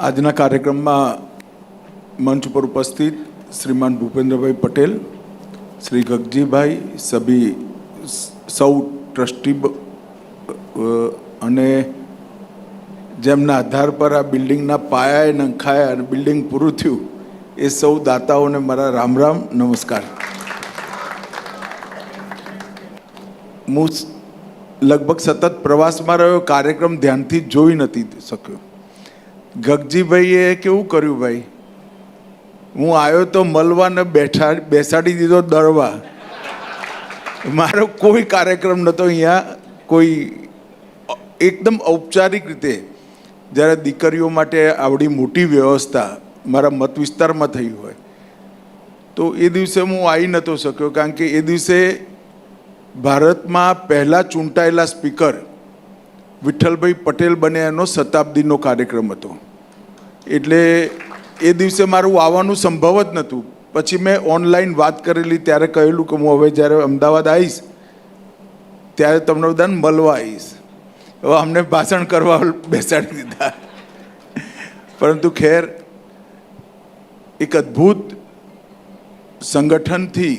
આજના કાર્યક્રમમાં મંચ પર ઉપસ્થિત શ્રીમાન ભૂપેન્દ્રભાઈ પટેલ, શ્રી ગગજીભાઈ, સભી સૌ ટ્રસ્ટી અને જેમના આધાર પર આ બિલ્ડિંગના પાયાએ નંખાયા અને બિલ્ડિંગ પૂરું થયું, એ સૌ દાતાઓને મારા રામ રામ, નમસ્કાર. હું લગભગ સતત પ્રવાસમાં રહ્યો, કાર્યક્રમ ધ્યાનથી જોઈ નથી શક્યો. ગગજીભાઈએ કેવું કર્યું ભાઈ? હું આવ્યો તો મળવાને બેઠા, બેસાડી દીધો દળવા મારો કોઈ કાર્યક્રમ નહોતો અહીંયા, કોઈ એકદમ ઔપચારિક રીતે. જ્યારે દીકરીઓ માટે આવડી મોટી વ્યવસ્થા મારા મત વિસ્તારમાં થઈ હોય. તો એ દિવસે હું આવી નહોતો શક્યો, કારણ કે એ દિવસે ભારતમાં પહેલાં ચૂંટાયેલા સ્પીકર વિઠ્ઠલભાઈ પટેલ બને એનો શતાબ્દીનો કાર્યક્રમ હતો. એટલે એ દિવસે મારું આવવાનું સંભવ જ નહોતું. પછી મેં ઓનલાઈન વાત કરેલી, ત્યારે કહેલું કે હું હવે જ્યારે અમદાવાદ આવીશ, ત્યારે તમને બધાને મળવા આવીશ. હવે અમને ભાષણ કરવા બેસાડી દીધા. પરંતુ ખેર, એક અદ્ભુત સંગઠનથી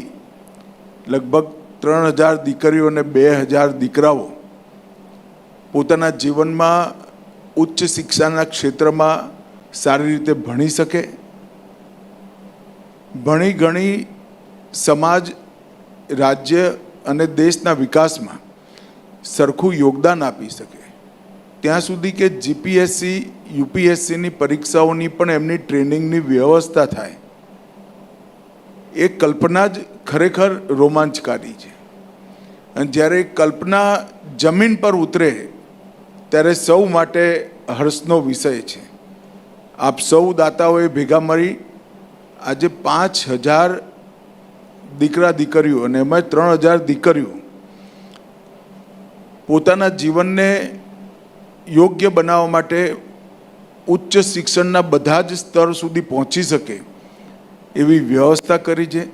લગભગ ત્રણ હજાર દીકરીઓ અને બે હજાર દીકરાઓ પોતાના જીવનમાં ઉચ્ચ શિક્ષાના ક્ષેત્રમાં સારી રીતે ભણી શકે. ભણી ગણી સમાજ, રાજ્ય અને દેશના વિકાસમાં સરખું યોગદાન આપી શકે. ત્યાં સુધી કે જીપીએસસી યુપીએસસીની પરીક્ષાઓની પણ એમની ટ્રેનિંગની વ્યવસ્થા થાય. એ કલ્પના જ ખરેખર રોમાંચકારી છે. અને જ્યારે કલ્પના જમીન પર ઉતરે ત્યારે સૌ માટે હર્ષનો વિષય છે. આપ સૌ દાતાઓએ ભેગા મળી આજે પાંચ હજાર દીકરા દીકરીઓ અને એમાં ત્રણ હજાર દીકરીઓ પોતાના જીવનને યોગ્ય બનાવવા માટે ઉચ્ચ શિક્ષણના બધા જ સ્તર સુધી પહોંચી શકે એવી વ્યવસ્થા કરી છે.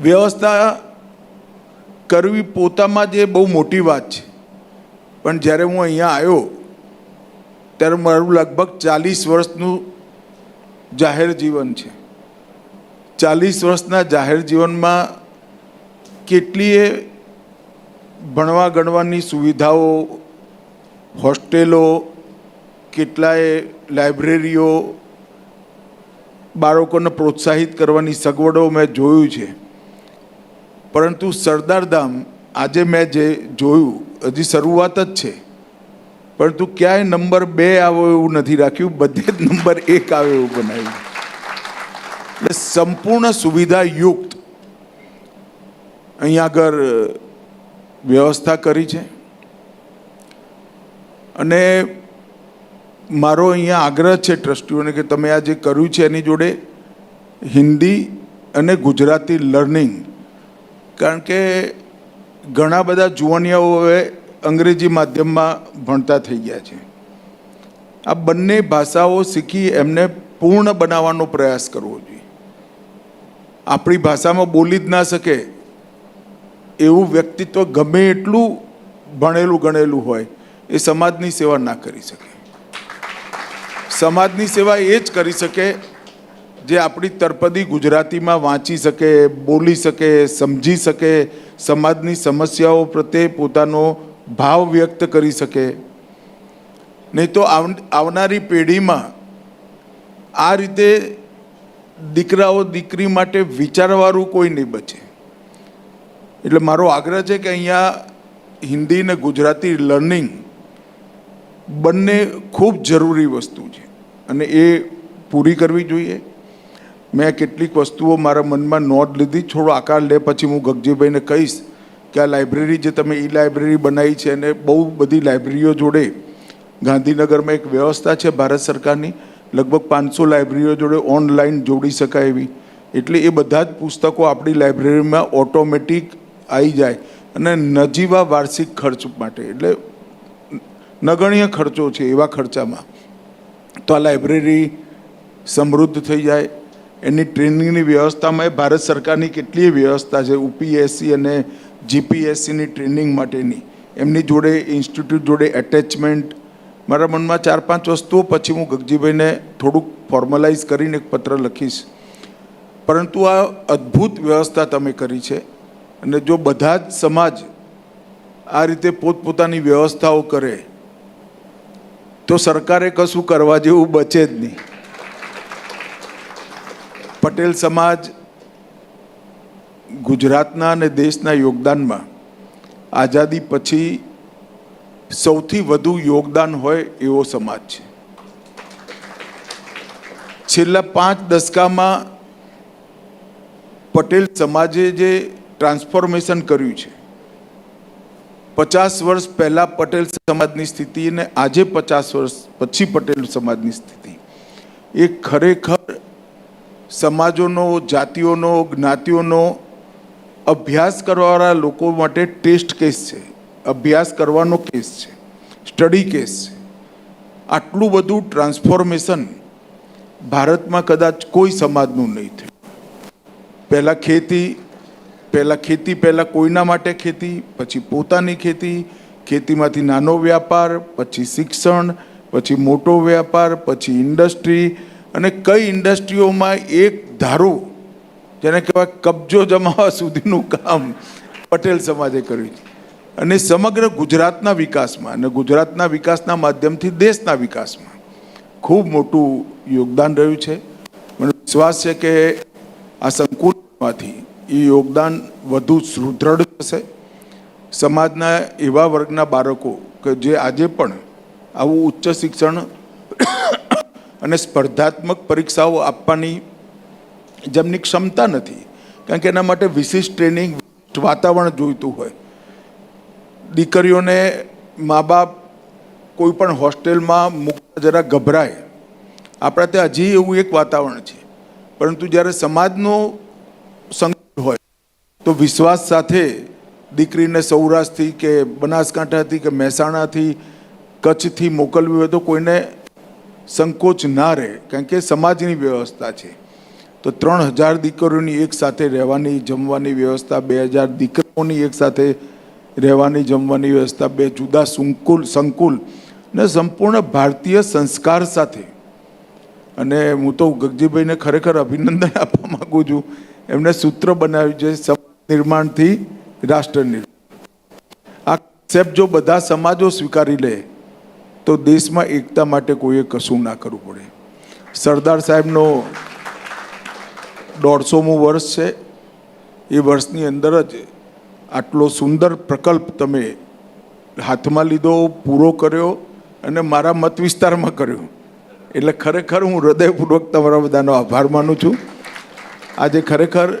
વ્યવસ્થા કરવી પોતામાં જ બહુ મોટી વાત છે. પણ જ્યારે હું અહીંયા આવ્યો, ત્યારે મારું લગભગ ચાલીસ વર્ષનું જાહેર જીવન છે. ચાલીસ વર્ષના જાહેર જીવનમાં કેટલીય ભણવા ગણવાની સુવિધાઓ, હોસ્ટેલો, કેટલાય લાઇબ્રેરીઓ બાળકોને પ્રોત્સાહિત કરવાની સગવડો મેં જોયું છે. પરંતુ સરદારધામ આજે મેં જે જોયું હજી શરૂઆત જ છે. પરંતુ ક્યાંય નંબર બે આવો એવું નથી રાખ્યું, બધે જ નંબર એક આવે એવું બનાવ્યું. એટલે સંપૂર્ણ સુવિધા યુક્ત. અહીંયા આગળ વ્યવસ્થા કરી છે. અને મારો અહીંયા આગ્રહ છે ટ્રસ્ટીઓને કે તમે આ જે કર્યું છે એની જોડે હિન્દી અને ગુજરાતી લર્નિંગ. કારણ કે ઘણા બધા જુવાનિયાઓ હવે અંગ્રેજી માધ્યમમાં ભણતા થઈ ગયા છે. આ બંને ભાષાઓ શીખી એમને પૂર્ણ બનાવવાનો પ્રયાસ કરવો જોઈએ. આપણી ભાષામાં બોલી જ ના શકે. એવું વ્યક્તિત્વ ગમે એટલું ભણેલું ગણેલું હોય, એ સમાજની સેવા ના કરી શકે. સમાજની સેવા એ જ કરી શકે જે આપણી તરપદી ગુજરાતીમાં વાંચી શકે, બોલી શકે, સમજી શકે, સમાજની સમસ્યાઓ પ્રત્યે પોતાનો ભાવ વ્યક્ત કરી શકે. નહીં તો આવનારી પેઢીમાં આ રીતે દીકરાઓ, દીકરી માટે વિચારવાળું કોઈ નહીં બચે. એટલે મારો આગ્રહ છે કે અહીંયા હિન્દી ને ગુજરાતી લર્નિંગ બંને ખૂબ જરૂરી વસ્તુ છે. અને એ પૂરી કરવી જોઈએ. મેં કેટલીક વસ્તુઓ મારા મનમાં નોંધ લીધી. થોડો આકાર લે, પછી હું ગગજીભાઈને કહીશ કે આ લાઇબ્રેરી જે તમે ઈ લાઇબ્રેરી બનાવી છે અને બહુ બધી લાઇબ્રેરીઓ જોડે ગાંધીનગરમાં એક વ્યવસ્થા છે ભારત સરકારની. લગભગ પાંચસો લાઇબ્રેરીઓ જોડે ઓનલાઈન જોડી શકાય એવી. એટલે એ બધા જ પુસ્તકો આપણી લાઇબ્રેરીમાં ઓટોમેટિક આવી જાય અને નજીવા વાર્ષિક ખર્ચ માટે. એટલે નગણ્ય ખર્ચો છે એવા ખર્ચામાં. તો આ લાઇબ્રેરી સમૃદ્ધ થઈ જાય. એની ટ્રેનિંગની વ્યવસ્થામાં ભારત સરકારની કેટલીય વ્યવસ્થા છે યુપીએસસી અને જીપીએસસીની ટ્રેનિંગ માટેની. એમની જોડે ઇન્સ્ટિટ્યૂટ જોડે એટેચમેન્ટ મારા મનમાં ચાર પાંચ વસ્તુઓ પછી હું ગગજીભાઈને થોડુંક ફોર્મલાઇઝ કરીને એક પત્ર લખીશ. પરંતુ આ અદ્ભુત વ્યવસ્થા તમે કરી છે અને જો બધા જ સમાજ આ રીતે પોતપોતાની વ્યવસ્થાઓ કરે, તો સરકારે કશું કરવા જેવું બચે જ નહીં. પટેલ સમાજ ગુજરાતના અને દેશના યોગદાનમાં આઝાદી પછી સૌથી વધુ યોગદાન હોય એવો સમાજ છે. છેલ્લા પાંચ દશકામાં પટેલ સમાજે જે ટ્રાન્સફોર્મેશન કર્યું છે, પચાસ વર્ષ પહેલાં પટેલ સમાજની સ્થિતિ અને આજે પચાસ વર્ષ પછી પટેલ સમાજની સ્થિતિ, એ ખરેખર સમાજોનો, જાતિઓનો, જ્ઞાતિઓનો અભ્યાસ કરવાવાળા લોકો માટે ટેસ્ટ કેસ છે. અભ્યાસ કરવાનો કેસ છે. સ્ટડી કેસ છે. આટલું બધું ટ્રાન્સફોર્મેશન ભારતમાં કદાચ કોઈ સમાજનું નહીં થયું. પહેલાં ખેતી પહેલાં ખેતી, પહેલાં કોઈના માટે ખેતી, પછી પોતાની ખેતી, ખેતીમાંથી નાનો વ્યાપાર, પછી શિક્ષણ, પછી મોટો વ્યાપાર, પછી ઇન્ડસ્ટ્રી અને કઈ ઇન્ડસ્ટ્રીઓમાં એક ધારો, જેને કહેવાય કબજો જમાવા સુધીનું કામ પટેલ સમાજે કર્યું છે. અને સમગ્ર ગુજરાતના વિકાસમાં, અને ગુજરાતના વિકાસના માધ્યમથી દેશના વિકાસમાં ખૂબ મોટું યોગદાન રહ્યું છે. મને વિશ્વાસ છે કે આ સંકુલમાંથી એ યોગદાન વધુ સુદૃઢ થશે. સમાજના એવા વર્ગના બાળકો કે જે આજે પણ આવું ઉચ્ચ શિક્ષણ અને સ્પર્ધાત્મક પરીક્ષાઓ આપવાની જેમની ક્ષમતા નથી, કારણ કે એના માટે વિશિષ્ટ ટ્રેનિંગ વાતાવરણ જોઈતું હોય. દીકરીઓને મા બાપ કોઈ પણ હોસ્ટેલમાં મૂકતા જરા ગભરાય. આપણા ત્યાં હજી એવું એક વાતાવરણ છે. પરંતુ જ્યારે સમાજનો સંકટ હોય, તો વિશ્વાસ સાથે દીકરીને સૌરાષ્ટ્રથી કે બનાસકાંઠાથી કે મહેસાણાથી, કચ્છથી મોકલવી હોય તો કોઈને સંકોચ ના રહે, કારણ કે સમાજની વ્યવસ્થા છે. તો ત્રણ હજાર દીકરીઓની એક સાથે રહેવાની, જમવાની વ્યવસ્થા, બે હજાર દીકરીઓની એક સાથે રહેવાની, જમવાની વ્યવસ્થા, બે જુદા સંકુલ સંકુલ ને સંપૂર્ણ ભારતીય સંસ્કાર સાથે. અને હું તો ગગજીભાઈને ખરેખર અભિનંદન આપવા માગું છું. એમને સૂત્ર બનાવ્યું છે, સમાજ નિર્માણથી રાષ્ટ્ર નિર્માણ. આ કન્સેપ્ટ જો બધા સમાજો સ્વીકારી લે તો દેશમાં એકતા માટે કોઈએ કશું ના કરવું પડે. સરદાર સાહેબનો દોઢસોમું વર્ષ છે. એ વર્ષની અંદર જ આટલો સુંદર પ્રકલ્પ તમે હાથમાં લીધો, પૂરો કર્યો અને મારા મત વિસ્તારમાં કર્યો. એટલે ખરેખર હું હૃદયપૂર્વક તમારા બધાનો આભાર માનું છું. આજે ખરેખર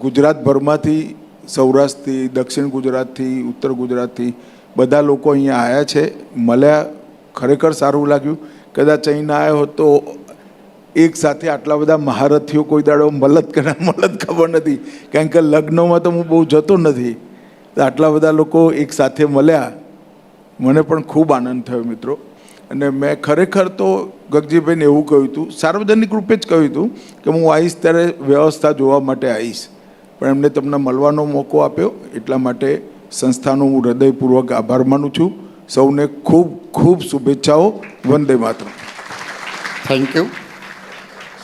ગુજરાતભરમાંથી સૌરાષ્ટ્રથી, દક્ષિણ ગુજરાતથી, ઉત્તર ગુજરાતથી બધા લોકો અહીંયા આવ્યા છે. મળ્યા ખરેખર સારું લાગ્યું. કદાચ અહીં આવ્યો હોત તો એક સાથે આટલા બધા મહારથીઓ કોઈ દાડો મલત કરે મલત ખબર નથી. કારણ કે લગ્નમાં તો હું બહુ જતો નથી. તો આટલા બધા લોકો એક સાથે મળ્યા. મને પણ ખૂબ આનંદ થયો મિત્રો. અને મેં ખરેખર તો ગગજીભાઈને એવું કહ્યું હતું, સાર્વજનિક રૂપે જ કહ્યું હતું કે હું આવીશ ત્યારે વ્યવસ્થા જોવા માટે આવીશ પણ એમને તમને મળવાનો મોકો આપ્યો. એટલા માટે સંસ્થાનો હું હૃદયપૂર્વક આભાર માનું છું. સૌને ખૂબ ખૂબ શુભેચ્છાઓ. વંદે માત્ર થેન્ક યુ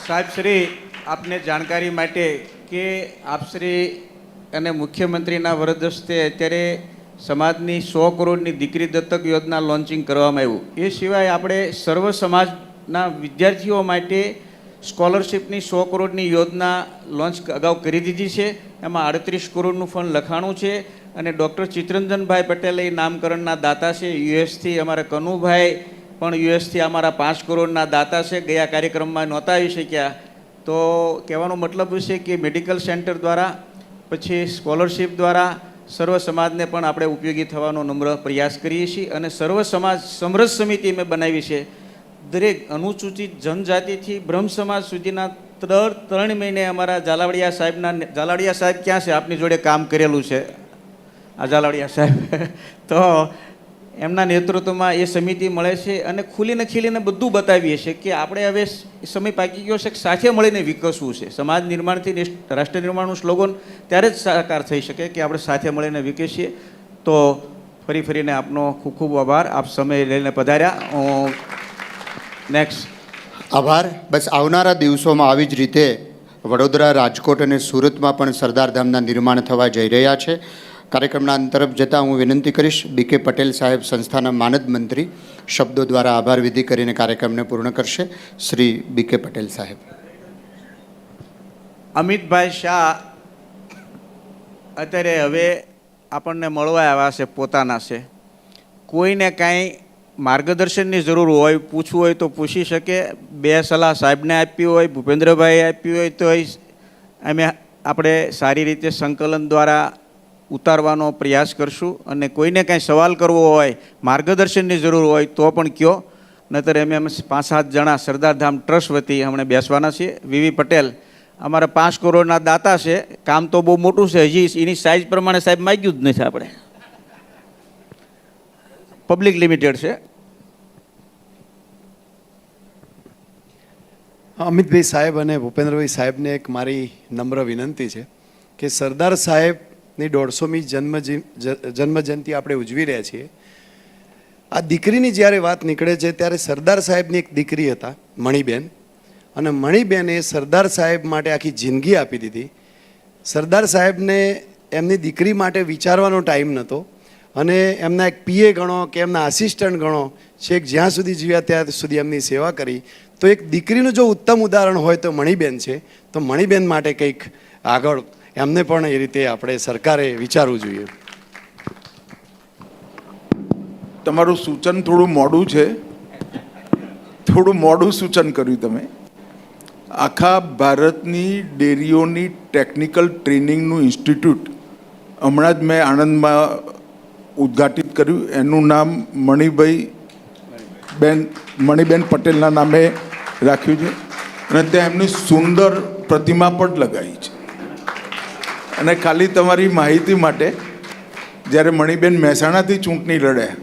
સાહેબ શ્રી આપને જાણકારી માટે કે આપ શ્રી અને મુખ્યમંત્રીના વરદ હસ્તે અત્યારે સમાજની સો કરોડની દીકરી દત્તક યોજના લોન્ચિંગ કરવામાં આવ્યું. એ સિવાય આપણે સર્વ સમાજના વિદ્યાર્થીઓ માટે સ્કોલરશિપની સો કરોડની યોજના લોન્ચ અગાઉ કરી દીધી છે. એમાં આડત્રીસ કરોડનું ફંડ લખાણું છે. અને ડૉક્ટર ચિત્તરંજનભાઈ પટેલ એ નામકરણના દાતા છે. યુએસથી અમારા કનુભાઈ પણ યુએસથી અમારા પાંચ કરોડના દાતા છે. ગયા કાર્યક્રમમાં નહોતા આવી શક્યા તો કહેવાનો મતલબ છે કે મેડિકલ સેન્ટર દ્વારા, પછી સ્કોલરશિપ દ્વારા સર્વ સમાજને પણ આપણે ઉપયોગી થવાનો નમ્ર પ્રયાસ કરીએ છીએ અને સર્વ સમાજ, સમરસ સમિતિ મેં બનાવી છે. દરેક અનુસૂચિત જનજાતિથી બ્રહ્મ સમાજ સુધીના દર ત્રણ મહિને અમારા ઝાલાવાડિયા સાહેબના ઝાલાવાડિયા સાહેબ ક્યાં છે? આપની જોડે કામ કરેલું છે. આ ઝાલાવાડિયા સાહેબ. તો એમના નેતૃત્વમાં એ સમિતિ મળે છે અને ખુલીને ખીલીને બધું બતાવીએ છીએ કે આપણે હવે સમય પાકી ગયો છે કે સાથે મળીને વિકસવું છે. સમાજ નિર્માણથી રાષ્ટ્ર નિર્માણનું સ્લોગન ત્યારે જ સાકાર થઈ શકે કે આપણે સાથે મળીને વિકસીએ. તો ફરી ફરીને આપનો ખૂબ ખૂબ આભાર. આપ સમય લઈને પધાર્યા. નેક્સ્ટ આભાર. બસ આવનારા દિવસોમાં આવી જ રીતે વડોદરા, રાજકોટ અને સુરતમાં પણ સરદારધામના નિર્માણ થવા જઈ રહ્યા છે. કાર્યક્રમના અંત જતાં હું વિનંતી કરીશ બીકે પટેલ સાહેબ સંસ્થાના માનદ મંત્રી શબ્દો દ્વારા આભાર વિધિ કરીને કાર્યક્રમને પૂર્ણ કરશે. શ્રી બીકે પટેલ સાહેબ. અમિતભાઈ શાહ અત્યારે હવે આપણને મળવા આવ્યા છે, પોતાના છે. કોઈને કાંઈ માર્ગદર્શનની જરૂર હોય, પૂછવું હોય તો પૂછી શકે. બે સલાહ સાહેબને આપી હોય, ભૂપેન્દ્રભાઈએ આપી હોય તો અમે આપણે સારી રીતે સંકલન દ્વારા ઉતારવાનો પ્રયાસ કરશું અને કોઈને કાંઈ સવાલ કરવો હોય, માર્ગદર્શનની જરૂર હોય તો પણ કયો. નહીતર અમે અમે પાંચ સાત જણા સરદારધામ ટ્રસ્ટ વતી હમણાં બેસવાના છીએ. વીવી પટેલ અમારા પાંચ કરોડના દાતા છે. કામ તો બહુ મોટું છે. હજી એની સાઇઝ પ્રમાણે સાહેબ માગ્યું જ નથી આપણે. પબ્લિક લિમિટેડ છે. અમિતભાઈ સાહેબ અને ભૂપેન્દ્રભાઈ સાહેબને એક મારી નમ્ર વિનંતી છે કે સરદાર સાહેબની દોઢસોમી જન્મ જન્મજયંતિ આપણે ઉજવી રહ્યા છીએ. આ દીકરીની જ્યારે વાત નીકળે છે, ત્યારે સરદાર સાહેબની એક દીકરી હતા, મણિબેન. અને મણિબેને સરદાર સાહેબ માટે આખી જિંદગી આપી દીધી. સરદાર સાહેબને એમની દીકરી માટે વિચારવાનો ટાઈમ નહોતો. અને એમના એક પીએ ગણો કે એમના આસિસ્ટન્ટ ગણો છેક જ્યાં સુધી જીવ્યા ત્યાં સુધી એમની સેવા કરી. તો એક દીકરીનું જો ઉત્તમ ઉદાહરણ હોય તો મણિબેન છે. તો મણિબેન માટે કંઈક આગળ એમને પણ એ રીતે આપણે સરકારે વિચારવું જોઈએ. તમારું સૂચન થોડું મોડું છે. થોડું મોડું સૂચન કર્યું તમે. આખા ભારતની ડેરીઓની ટેકનિકલ ટ્રેનિંગનું ઇન્સ્ટિટ્યૂટ હમણાં જ મેં આણંદમાં ઉદ્ઘાટિત કર્યું. એનું નામ મણિભાઈ બેન, મણિબેન પટેલના નામે રાખ્યું છે. અને ત્યાં એમની સુંદર પ્રતિમા પણ લગાવી છે. અને ખાલી તમારી માહિતી માટે જ્યારે મણિબેન મહેસાણાથી ચૂંટણી લડ્યા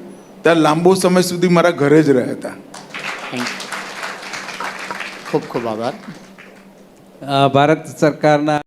ત્યાં લાંબો સમય સુધી મારા ઘરે જ રહ્યા હતા. ખૂબ ખૂબ આભાર. ભારત સરકારના